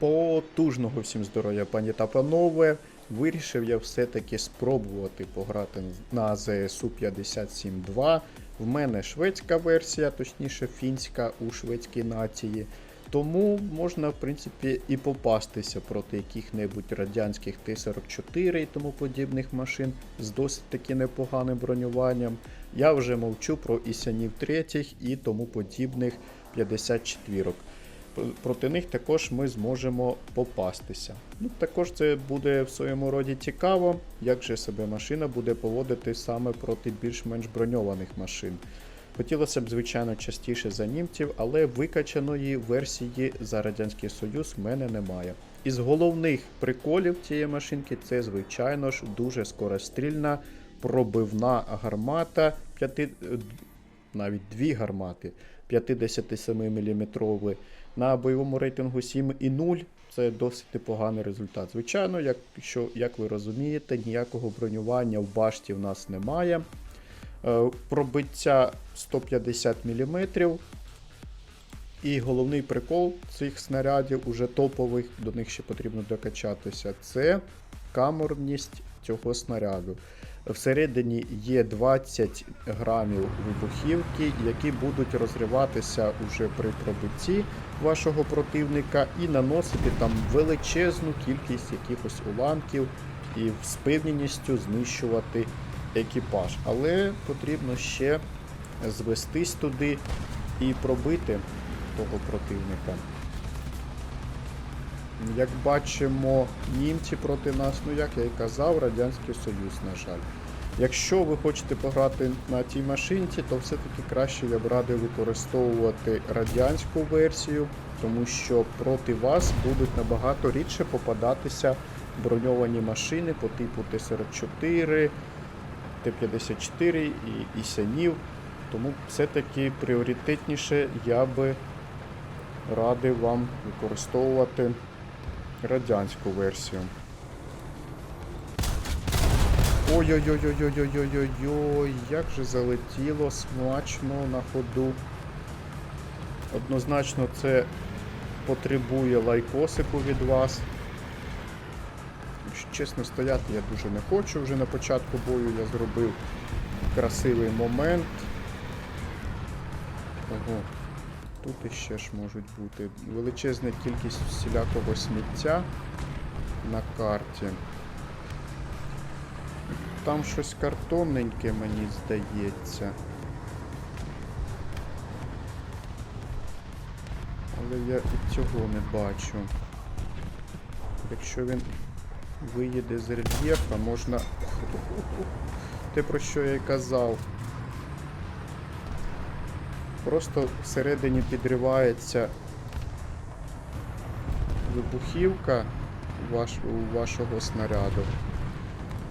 Потужного всім здоров'я, пані та панове. Вирішив я все-таки спробувати пограти на ЗСУ 57.2. В мене шведська версія, точніше фінська у шведській нації. Тому можна, в принципі, і попастися проти яких-небудь радянських Т-44 і тому подібних машин з досить таки непоганим бронюванням. Я вже мовчу про Ісянів 3 і тому подібних 54 проти них також ми зможемо попастися. Ну, також це буде в своєму роді цікаво, як же себе машина буде поводити саме проти більш-менш броньованих машин. Хотілося б, звичайно, частіше за німців, але викачаної версії за Радянський Союз в мене немає. Із головних приколів цієї машинки це, звичайно ж, дуже скорострільна пробивна гармата, 5, е, навіть дві гармати 57 мм на бойовому рейтингу 7,0 це досить непоганий результат. Звичайно, якщо, як ви розумієте, ніякого бронювання в башті в нас немає. Е, Пробиття 150 мм. І головний прикол цих снарядів, уже топових, до них ще потрібно докачатися, це камерність цього снаряду. Всередині є 20 грамів вибухівки, які будуть розриватися уже при пробитті вашого противника і наносити там величезну кількість якихось уламків і з певністю знищувати екіпаж. Але потрібно ще звестись туди і пробити того противника. Як бачимо, німці проти нас, ну як я і казав, Радянський Союз, на жаль. Якщо ви хочете пограти на тій машинці, то все-таки краще я б радив використовувати радянську версію, тому що проти вас будуть набагато рідше попадатися броньовані машини по типу Т-44, Т-54 і Ісянів. Тому все-таки пріоритетніше я би радив вам використовувати радянську версію. Ой-ой-ой-ой-ой-ой-ой-ой, як же залетіло смачно на ходу. Однозначно це потребує лайкосику від вас. Чесно стояти я дуже не хочу. Вже на початку бою я зробив красивий момент. Ого. Тут іще ж можуть бути величезна кількість всілякого сміття на карті. Там щось картонненьке, мені здається. Але я і цього не бачу. Якщо він виїде з рельєфа, можна... Те про що я й казав. Просто всередині підривається вибухівка ваш, у вашого снаряду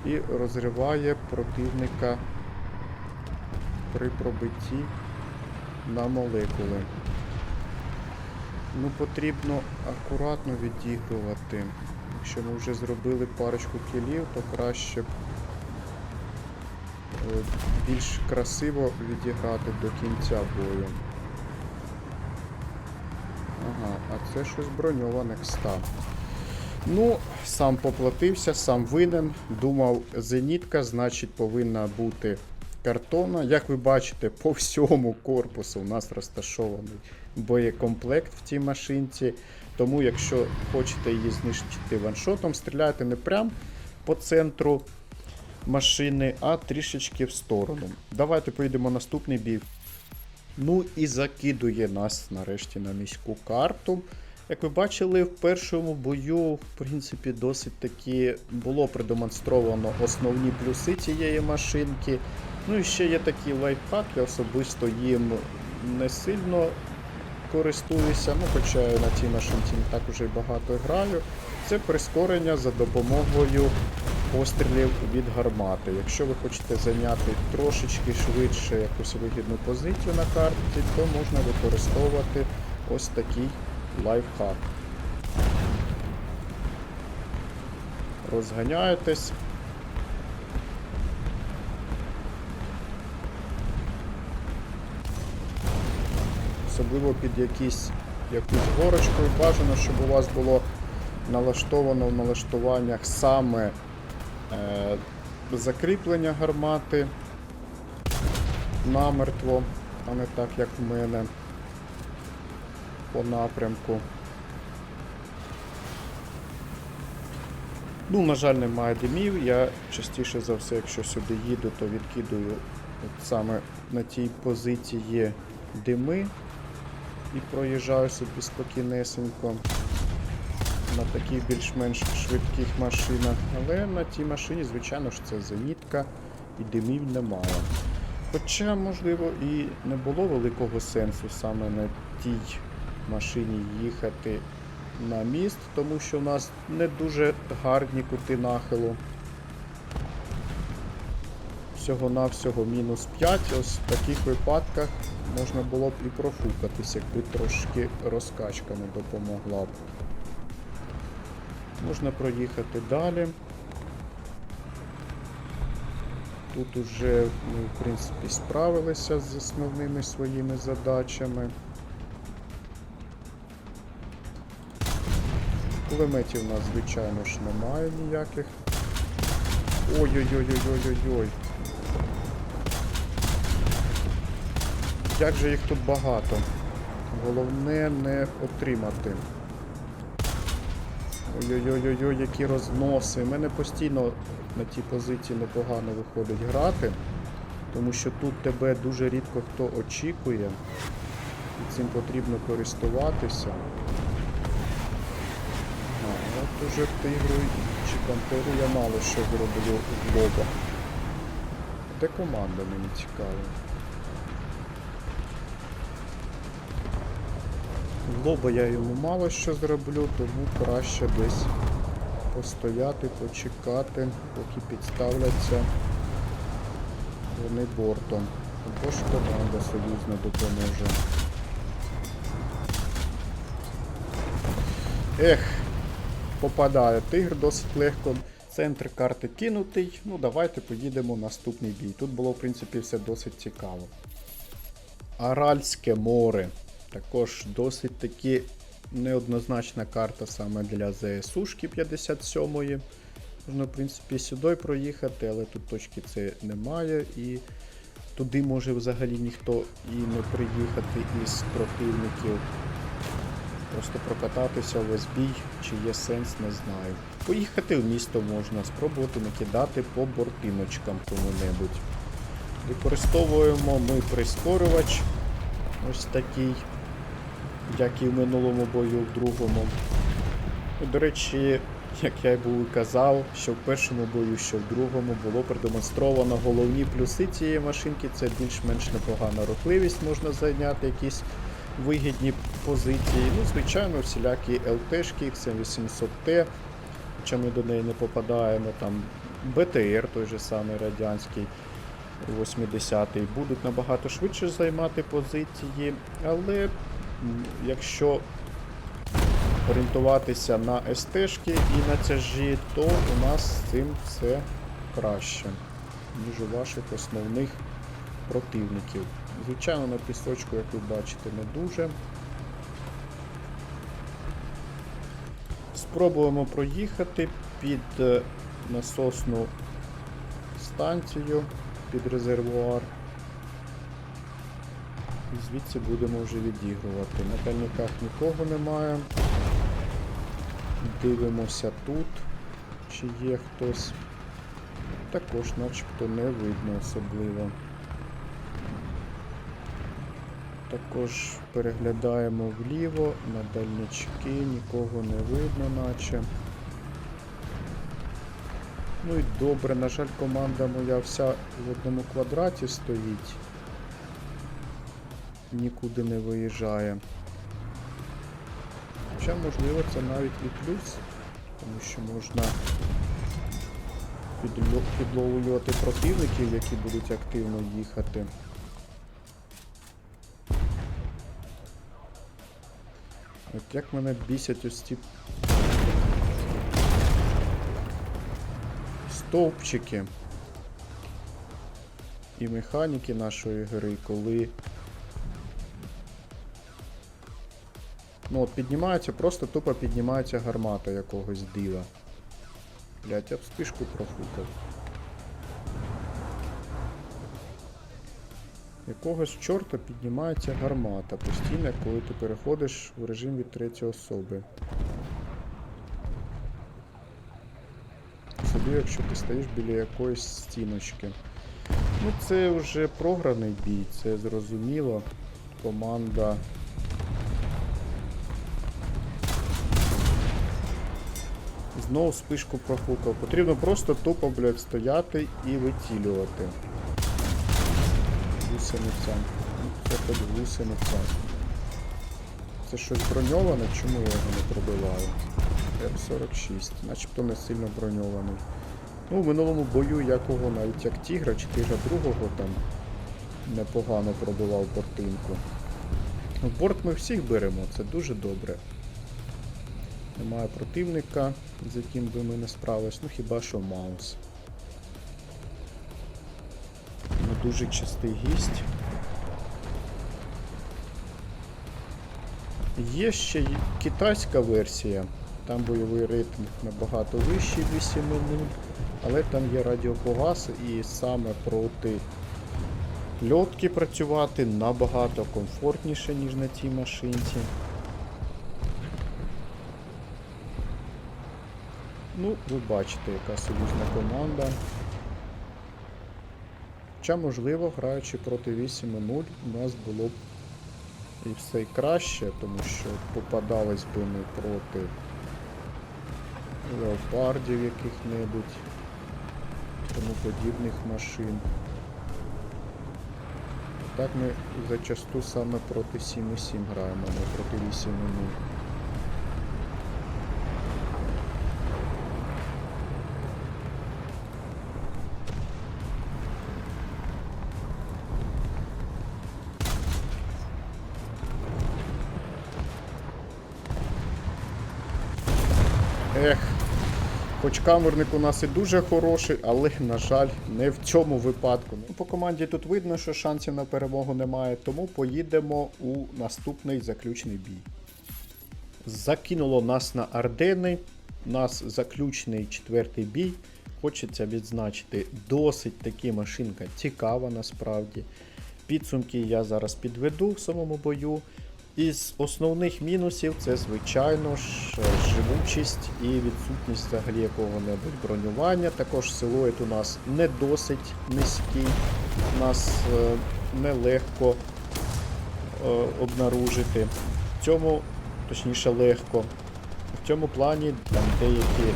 і розриває противника при пробитті на молекули. Ну, потрібно акуратно відігрувати. Якщо ми вже зробили парочку кілів, то краще б більш красиво відіграти до кінця бою. Ага, а це щось броньоване став. Ну, сам поплатився, сам винен. Думав, зенітка, значить, повинна бути картона. Як ви бачите, по всьому корпусу у нас розташований боєкомплект в цій машинці. Тому, якщо хочете її знищити ваншотом, стріляйте не прямо по центру машини, а трішечки в сторону. Давайте поїдемо наступний бій. Ну і закидує нас нарешті на міську карту. Як ви бачили, в першому бою, в принципі, досить таки було продемонстровано основні плюси цієї машинки. Ну і ще є такий лайфхак, я особисто їм не сильно користуюся, ну хоча на цій машинці не так уже й багато граю. Це прискорення за допомогою пострілів від гармати. Якщо ви хочете зайняти трошечки швидше якусь вигідну позицію на карті, то можна використовувати ось такий лайфхак. Розганяєтесь. Особливо під якісь якусь горочку. Бажано, щоб у вас було налаштовано в налаштуваннях саме закріплення гармати намертво, а не так, як в мене по напрямку. Ну, на жаль, немає димів. Я частіше за все, якщо сюди їду, то відкидую от саме на тій позиції дими і проїжджаю собі спокійнесенько на таких більш-менш швидких машинах. Але на тій машині, звичайно ж, це зенітка і димів немає. Хоча, можливо, і не було великого сенсу саме на тій машині їхати на міст, тому що у нас не дуже гарні кути нахилу. Всього-навсього мінус 5. Ось в таких випадках можна було б і профукатись, якби трошки розкачка не допомогла б. Можна проїхати далі. Тут уже ми, в принципі, справилися з основними своїми задачами. Кулеметів у нас, звичайно ж, немає ніяких. Ой-ой-ой-ой-ой-ой-ой. Як же їх тут багато? Головне не отримати. Ой-ой-ой-ой, які розноси. У мене постійно на тій позиції непогано виходить грати, тому що тут тебе дуже рідко хто очікує, і цим потрібно користуватися. А, от уже тигру чи пантеру я мало що зроблю в лоба. Де команда мені цікаво? Лоба я йому мало що зроблю, тому краще десь постояти, почекати, поки підставляться вони бортом. Або ж команда союзна допоможе. Ех, попадає тигр досить легко. Центр карти кинутий. Ну, давайте поїдемо в наступний бій. Тут було, в принципі, все досить цікаво. Аральське море. Також досить таки неоднозначна карта саме для ЗСУшки 57-ї. Можна, в принципі, сюди проїхати, але тут точки це немає. І туди може взагалі ніхто і не приїхати із противників. Просто прокататися весь бій, чи є сенс, не знаю. Поїхати в місто можна, спробувати накидати по бортиночкам кому-небудь. Використовуємо ми прискорювач. Ось такий, як і в минулому бою, в другому. До речі, як я й був і казав, що в першому бою, що в другому було продемонстровано головні плюси цієї машинки. Це більш-менш непогана рухливість, можна зайняти якісь вигідні позиції. Ну, звичайно, всілякі ЛТшки, XM800T, хоча ми до неї не попадаємо, там БТР той же самий радянський. 80-й будуть набагато швидше займати позиції, але якщо орієнтуватися на СТшки і на тяжі, то у нас з цим все краще, ніж у ваших основних противників. Звичайно, на пісочку, як ви бачите, не дуже. Спробуємо проїхати під е, насосну станцію під резервуар. Звідси будемо вже відігрувати. На дальниках нікого немає. Дивимося тут, чи є хтось. Також начебто не видно особливо. Також переглядаємо вліво, на дальнички, нікого не видно, наче. Ну і добре, на жаль, команда моя вся в одному квадраті стоїть. Нікуди не виїжджає. Хоча, можливо, це навіть і плюс, тому що можна підло- підловлювати противників, які будуть активно їхати. От як мене бісять ось ці стовпчики і механіки нашої гри, коли Ну от піднімається, просто тупо піднімається гармата якогось дива. Блять, я б спишку профукав. Якогось чорта піднімається гармата постійно, коли ти переходиш в режим від третьої особи. Особливо, якщо ти стоїш біля якоїсь стіночки. Ну, це вже програний бій, це зрозуміло. Команда. Знову спишку профукав. Потрібно просто тупо, блядь, стояти і вицілювати. Гусениця. Це хоч гусениця. Це щось броньоване, чому я його не пробиваю? Р-46, начебто не сильно броньований. Ну, в минулому бою якого навіть як тігра чи тигра другого там непогано пробивав бортинку. Ну, Борт ми всіх беремо, це дуже добре. Немає противника, з яким би ми не справились, ну хіба що Маус. Не дуже частий гість. Є ще китайська версія. Там бойовий рейтинг набагато вищий 8.0, але там є радіопогас і саме проти льотки працювати набагато комфортніше, ніж на цій машинці. Ну, ви бачите, яка союзна команда. Хоча, можливо, граючи проти 8.0, у нас було б і все й краще, тому що попадались би ми проти леопардів яких-небудь, тому подібних машин. Так ми зачасту саме проти 7.7 граємо, а не проти 8.0. Ех, хоч камерник у нас і дуже хороший, але, на жаль, не в цьому випадку. Ну, По команді тут видно, що шансів на перемогу немає, тому поїдемо у наступний заключний бій. Закинуло нас на Ардени. У нас заключний четвертий бій. Хочеться відзначити, досить таки машинка цікава насправді. Підсумки я зараз підведу в самому бою. Із основних мінусів це, звичайно ж, живучість і відсутність взагалі якого-небудь бронювання. Також силует у нас не досить низький, нас е, нелегко е, обнаружити. В цьому, точніше, легко. В цьому плані там деякі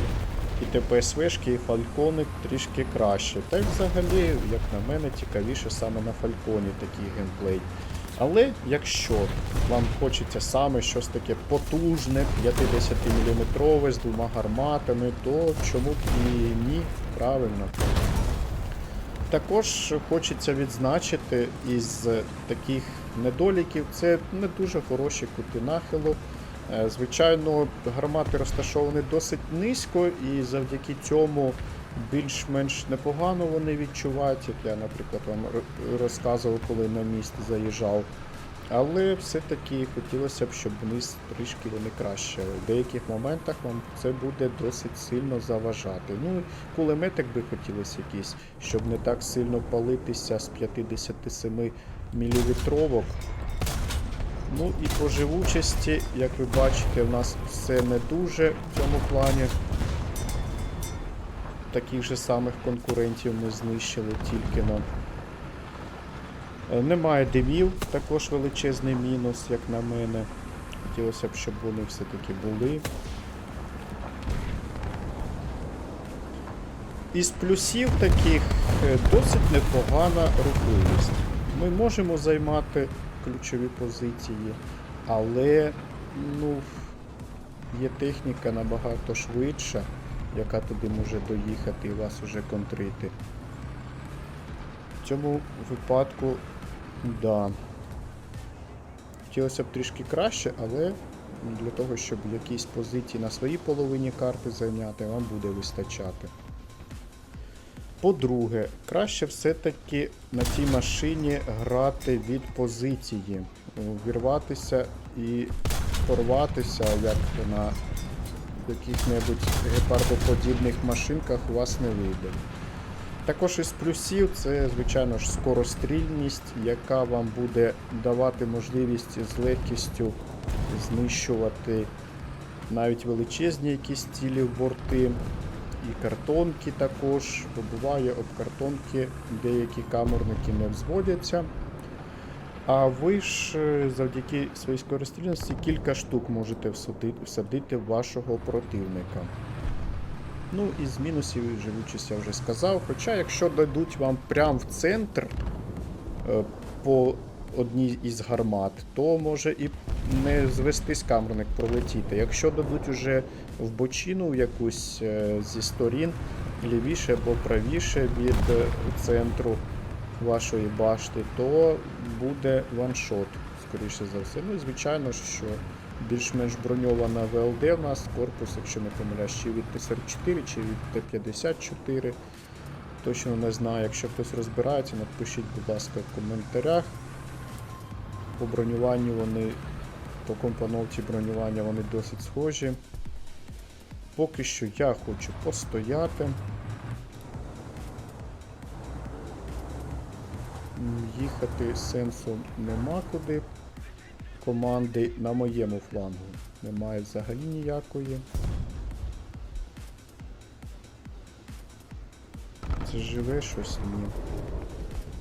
і ТПСВшки, і фалькони трішки краще. Та й взагалі, як на мене, цікавіше саме на фальконі такий геймплей. Але якщо вам хочеться саме щось таке потужне, 50-мм з двома гарматами, то чому б і ні, правильно. Також хочеться відзначити із таких недоліків, це не дуже хороші кути нахилу. Е, Звичайно, гармати розташовані досить низько, і завдяки цьому більш-менш непогано вони відчувають, як я, наприклад, вам розказував, коли на міст заїжджав. Але все-таки хотілося б, щоб вниз трішки вони краще. В деяких моментах вам це буде досить сильно заважати. Ну, кулеметик би хотілося якийсь, щоб не так сильно палитися з 57 мм. Ну і по живучості, як ви бачите, в нас все не дуже в цьому плані. Таких же самих конкурентів ми знищили тільки на. Е, Немає димів, також величезний мінус, як на мене. Хотілося б, щоб вони все-таки були. Із плюсів таких е, досить непогана рухливість. Ми можемо займати ключові позиції, але ну, є техніка набагато швидша, яка туди може доїхати і вас уже контрити. В цьому випадку, да. Хотілося б трішки краще, але для того, щоб якісь позиції на своїй половині карти зайняти, вам буде вистачати. По-друге, краще все-таки на цій машині грати від позиції, вірватися і порватися, як на яких-небудь гепардоподібних машинках у вас не вийде. Також із плюсів це, звичайно ж, скорострільність, яка вам буде давати можливість з легкістю знищувати навіть величезні якісь цілі в борти. І картонки також, бо буває об картонки деякі камерники не взводяться. А ви ж е, завдяки своїй скорострільності кілька штук можете всадити, всадити вашого противника. Ну і з мінусів живучість я вже сказав. Хоча якщо дадуть вам прямо в центр е, по одній із гармат, то може і не звестись камерник пролетіти. Якщо дадуть уже в бочину якусь е, зі сторін, лівіше або правіше від центру вашої башти, то буде ваншот, скоріше за все. Ну звичайно, що більш-менш броньована ВЛД в нас корпус, якщо не помиляюсь, чи від Т-44, чи від Т-54. Точно не знаю. Якщо хтось розбирається, напишіть, будь ласка, в коментарях. По бронюванню вони, по компоновці бронювання вони досить схожі. Поки що я хочу постояти. Їхати сенсу нема куди. Команди на моєму флангу немає взагалі ніякої. Це живе щось ні.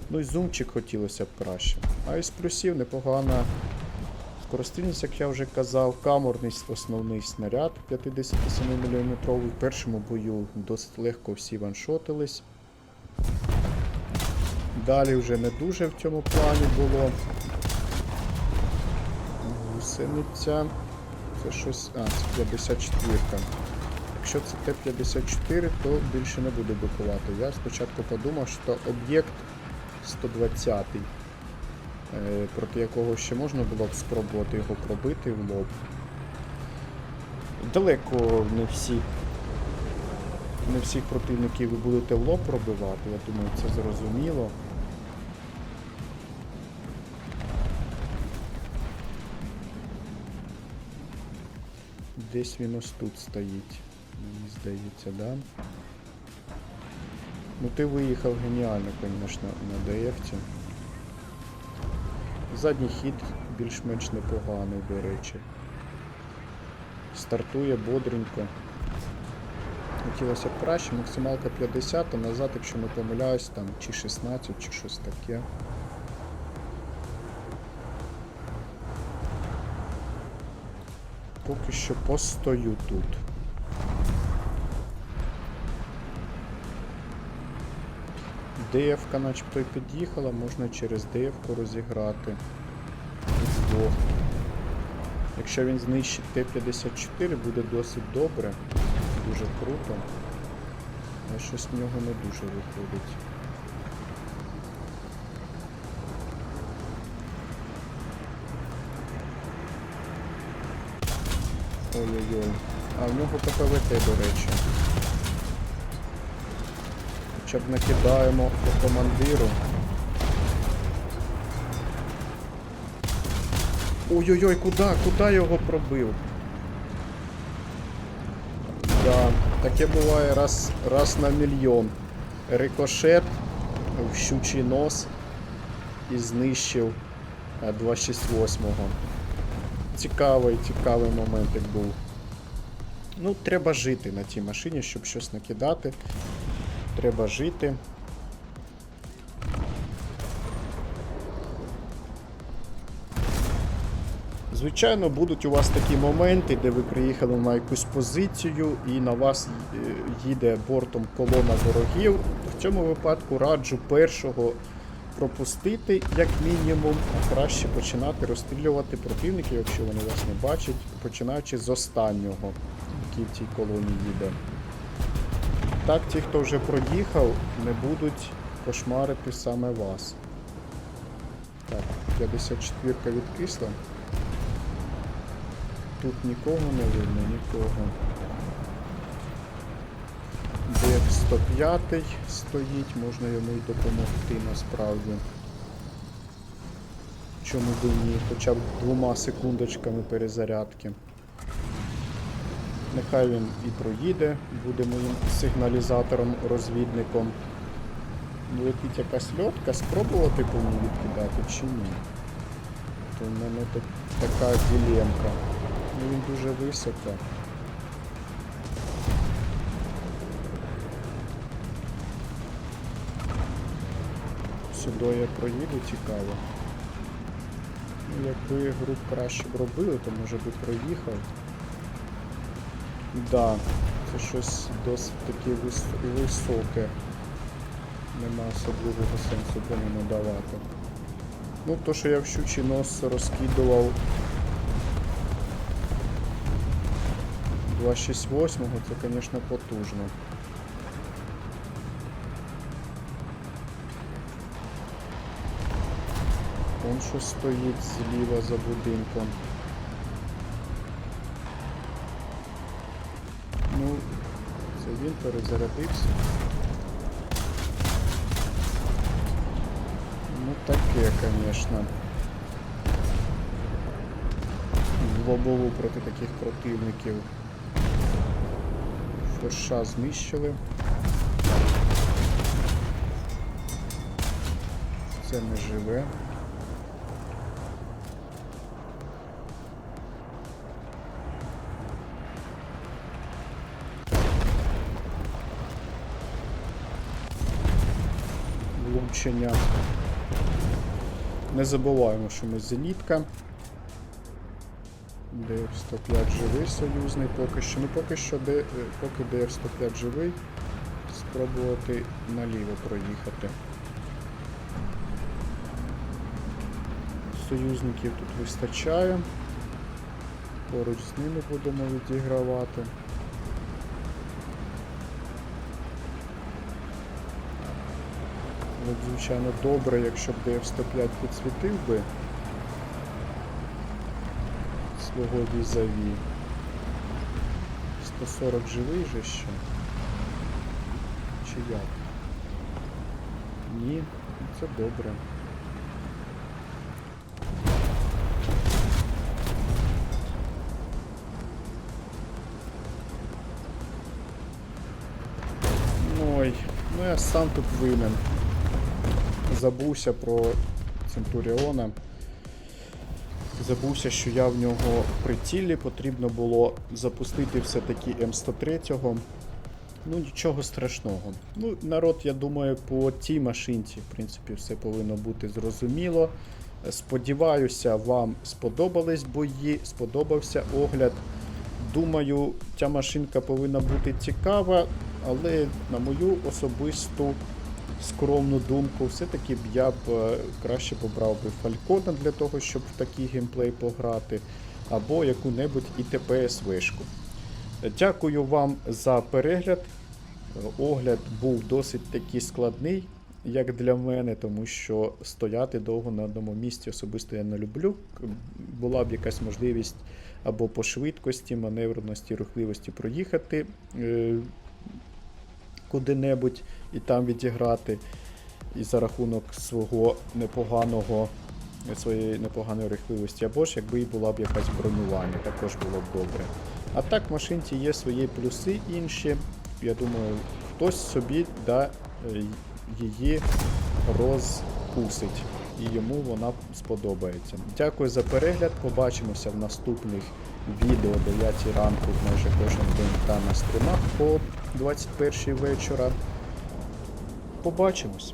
Ну і зумчик хотілося б краще. А із плюсів непогана скорострільність, як я вже казав, камерний основний снаряд 57 мм. В першому бою досить легко всі ваншотились. Далі вже не дуже в цьому плані було. Гусениця. Це щось. А, це 54. Якщо це Т-54, то більше не буду бикувати. Я спочатку подумав, що об'єкт 120, е, проти якого ще можна було б спробувати його пробити в лоб. Далеко не всі. Не всіх противників ви будете в лоб пробивати, я думаю, це зрозуміло. Десь він ось тут стоїть. Мені здається, да? Ну ти виїхав геніально, звісно, на ДФ. Задній хід більш-менш непоганий, до речі. Стартує бодренько. Хотілося б краще, максималка 50, а назад, якщо не помиляюсь, там чи 16, чи щось таке. Поки що постою тут. ДФ-ка начебто й під'їхала, можна через ДФ-ку розіграти. Вдвох. Якщо він знищить Т-54, буде досить добре. Дуже круто. Але щось в нього не дуже виходить. Ой-ой-ой. А в нього КПВТ, до речі. Хоча б накидаємо по командиру. Ой-ой-ой, куди? Куди його пробив? Да, таке буває раз, раз на мільйон. Рикошет в щучий нос і знищив е, 268-го. Цікавий, цікавий моментик був. Ну, треба жити на тій машині, щоб щось накидати. Треба жити. Звичайно, будуть у вас такі моменти, де ви приїхали на якусь позицію і на вас е, їде бортом колона ворогів. В цьому випадку раджу першого пропустити, як мінімум, а краще починати розстрілювати противників, якщо вони вас не бачать, починаючи з останнього, який в цій колоні їде. Так, ті, хто вже проїхав, не будуть кошмарити саме вас. Так, 54-ка відкисла. Тут нікого не видно, нікого. 105 стоїть, можна йому й допомогти насправді. Чому б ні, хоча б двома секундочками перезарядки. Нехай він і проїде, буде моїм сигналізатором-розвідником. Летить якась льотка, спробувати по ній відкидати чи ні? То в мене тут така ділемка. Ну він дуже високо. Сюди я проїду цікаво. Ну, якби гру краще б робили, то може би проїхав. Да, це щось досить вис- високе. Нема особливого сенсу по ньому давати. Ну, то, що я в щучий нос розкидував 268, це, звісно, потужно. Он що стоїть зліва за будинком. Ну, це він перезарядився. Ну таке, звісно. В лобову проти таких противників. Форша знищили. Це не живе. Влучення. Не що ми зенітка. ДР-105 живий союзний поки що. Ну поки що Д... е, поки ДР-105 живий. Спробувати наліво проїхати. Союзників тут вистачає. Поруч з ними будемо відігравати. Було б, звичайно, добре, якщо б ДФ-105 підсвітив би свого візаві. 140 живий же ще. Чи як? Ні, ну це добре. Ой, ну я сам тут винен. Забувся про Центуріона. Забувся, що я в нього при тілі потрібно було запустити все-таки М103. Ну, нічого страшного. Ну, народ, я думаю, по тій машинці, в принципі, все повинно бути зрозуміло. Сподіваюся, вам сподобались бої, сподобався огляд. Думаю, ця машинка повинна бути цікава, але на мою особисту скромну думку, все-таки б я б е, краще побрав би Фалькона для того, щоб в такий геймплей пограти, або яку-небудь ІТП-СВшку. Дякую вам за перегляд. Огляд був досить таки складний, як для мене, тому що стояти довго на одному місці особисто я не люблю. Була б якась можливість або по швидкості, маневреності, рухливості проїхати е, куди-небудь і там відіграти. І за рахунок свого непоганого, своєї непоганої рухливості, або ж якби і була б якась бронювання, також було б добре. А так в машинці є свої плюси інші. Я думаю, хтось собі да, е, її розкусить. І йому вона сподобається. Дякую за перегляд. Побачимося в наступних відео 9 ранку майже кожен день та на стрімах 21 вечора. Побачимось.